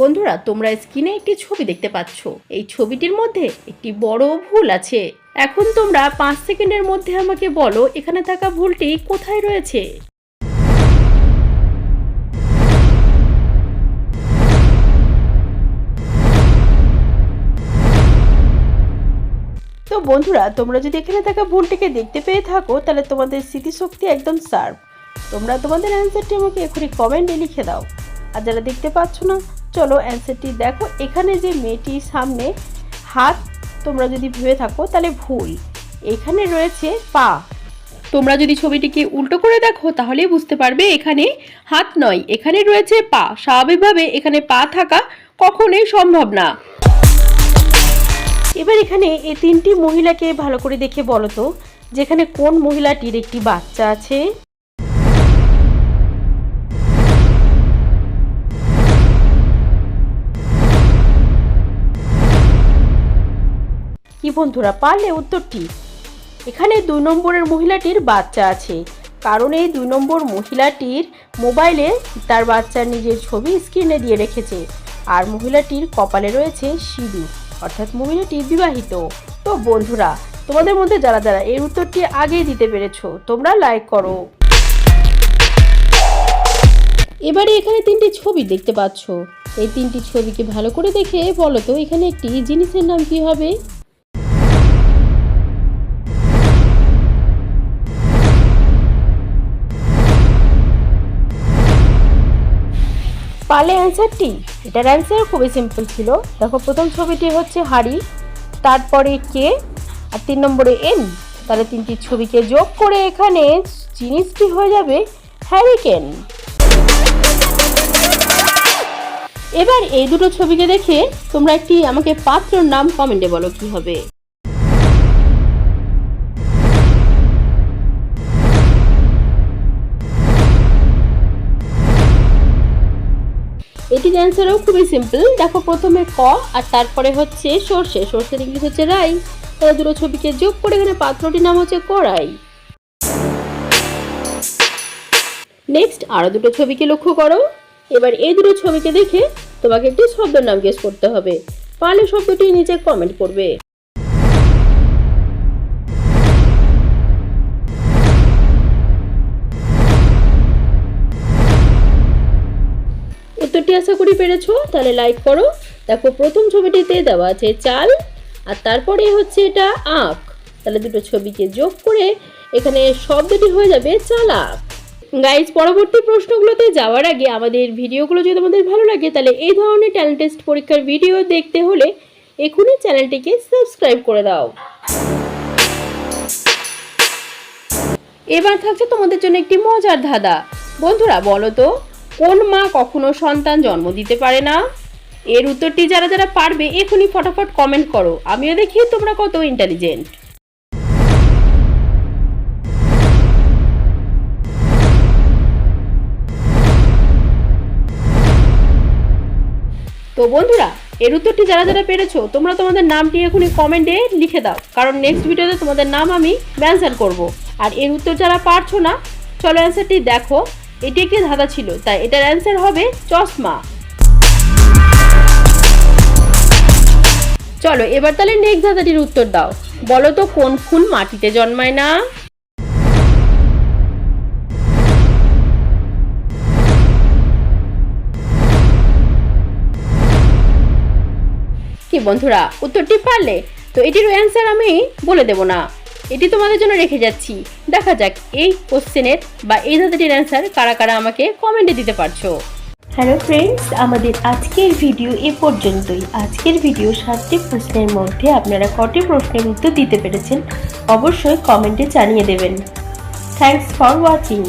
বন্ধুরা, তোমরা স্ক্রিনে একটি ছবি দেখতে পাচ্ছ। এই ছবিটির মধ্যে একটি বড় ভুল আছে। এখন তোমরা পাঁচ সেকেন্ডের মধ্যে আমাকে বলো, এখানে থাকা ভুলটি কোথায় রয়েছে? তো বন্ধুরা, তোমরা যদি এখানে থাকা ভুলটিকে দেখতে পেয়ে থাকো, তাহলে তোমাদের স্মৃতিশক্তি একদম সার্ভ। তোমরা তোমাদের অ্যান্সারটি আমাকে এখনই কমেন্টে লিখে দাও। আর যারা দেখতে পাচ্ছ না চলো অ্যান্সারটি দেখো। এখানে যে মেয়েটির সামনে হাত, তোমরা যদি ভেবে থাকো, তাহলে ভুল। এখানে রয়েছে পা। তোমরা যদি ছবিটিকে উল্টো করে দেখো, তাহলেই বুঝতে পারবে এখানে হাত নয়, এখানে রয়েছে পা। স্বাভাবিকভাবে এখানে পা থাকা কখনোই সম্ভব না। এবার এখানে এই তিনটি মহিলাকে ভালো করে দেখে বলো তো, যেখানে কোন মহিলাটির একটি বাচ্চা আছে? বন্ধুরা পারলে উত্তরটি। এখানে দুই নম্বরের মহিলাটির বাচ্চা আছে। কারণ এই দুই নম্বর মহিলাটির মোবাইলে তার বাচ্চার নিজের ছবি স্ক্রিনে দিয়ে রেখেছে। আর মহিলাটির কপালে রয়েছে সিঁদুর। অর্থাৎ মহিলাটি বিবাহিত। তো বন্ধুরা, তোমাদের মধ্যে যারা যারা এর উত্তরটি আগেই দিতে পেরেছ, তোমরা লাইক করো। এবারে এখানে তিনটি ছবি দেখতে পাচ্ছ। এই তিনটি ছবিকে ভালো করে দেখে বলো তো, এখানে একটি জিনিসের নাম কি হবে? পালে অ্যান্সারটি এটার অ্যান্সার খুবই সিম্পল ছিল। দেখো, প্রথম ছবিটি হচ্ছে হাড়ি, তারপরে কে, আর তিন নম্বরে এন। তাহলে তিনটি ছবিকে যোগ করে এখানে জিনিসটি হয়ে যাবে হ্যারিকেন এবার এই দুটো ছবিকে দেখে তোমরা একটি আমাকে পাত্রর নাম কমেন্টে বলো কি হবে। এটির অ্যান্সারও খুবই সিম্পল দেখো প্রথমে ক, আর তারপরে হচ্ছে সর্ষে। সর্ষের ইংলিশ হচ্ছে রাই। তাহলে দুটো ছবিকে যোগ করে এখানে পাত্রটির নাম হচ্ছে কড়াই। নেক্সট আরও দুটো ছবিকে লক্ষ্য করো। এবার এই দুটো ছবিকে দেখে তোমাকে একটি শব্দের নাম গেস করতে হবে। পারলে শব্দটি নিচে কমেন্ট করবে। আশা করি পেরেছ, তাহলে লাইক করো। দেখো, প্রথম ছবিটিতে দেওয়া আছে চাল, আর তারপরে হচ্ছে এটা আখ। তাহলে দুটো ছবিকে যোগ করে এখানে শব্দটি হয়ে যাবে চালাক। গাইজ পরবর্তী প্রশ্নগুলোতে যাওয়ার আগে আমাদের ভিডিওগুলো যদি তোমাদের ভালো লাগে, তাহলে এই ধরনের ট্যালেন্ট টেস্ট পরীক্ষার ভিডিও দেখতে হলে এখনই চ্যানেলটিকে সাবস্ক্রাইব করে দাও। এবার থাকছে তোমাদের জন্য একটি মজার ধাঁধা। বন্ধুরা, বলো তো কোন মা কখনো সন্তান জন্ম দিতে পারে না? এর উত্তরটি যারা যারা পারবে, এখনই ফটাফট কমেন্ট করো। আমিও দেখি তোমরা কত ইন্টেলিজেন্ট তো বন্ধুরা, এর উত্তরটি যারা যারা পেরেছ, তোমরা তোমাদের নামটি এখনই কমেন্টে লিখে দাও। কারণ নেক্সট ভিডিওতে তোমাদের নাম আমি মেনশন করব। আর এর উত্তর যারা পারছ না, চলো অ্যান্সারটি দেখো। এটি একটি ধাঁধা ছিল, তাই এটার অ্যান্সার হবে চশমা। চলো, এবার তাহলে নেক্সট ধাঁধাটির উত্তর দাও। বলো তো, কোন ফুল মাটিতে জন্মায় না? কি বন্ধুরা, উত্তরটি পারলে? তো এটির অ্যান্সার আমি বলে দেব না। এটি তোমাদের জন্য রেখে যাচ্ছি। দেখা যাক এই কোশ্চেনের বা এই ধাঁধাটির অ্যান্সার কারা কারা আমাকে কমেন্টে দিতে পারছ। হ্যালো ফ্রেন্ডস, আমাদের আজকের ভিডিও এ পর্যন্তই। আজকের ভিডিও সাতটি প্রশ্নের মধ্যে আপনারা কটি প্রশ্নের উত্তর দিতে পেরেছেন, অবশ্যই কমেন্টে জানিয়ে দেবেন। Thanks for watching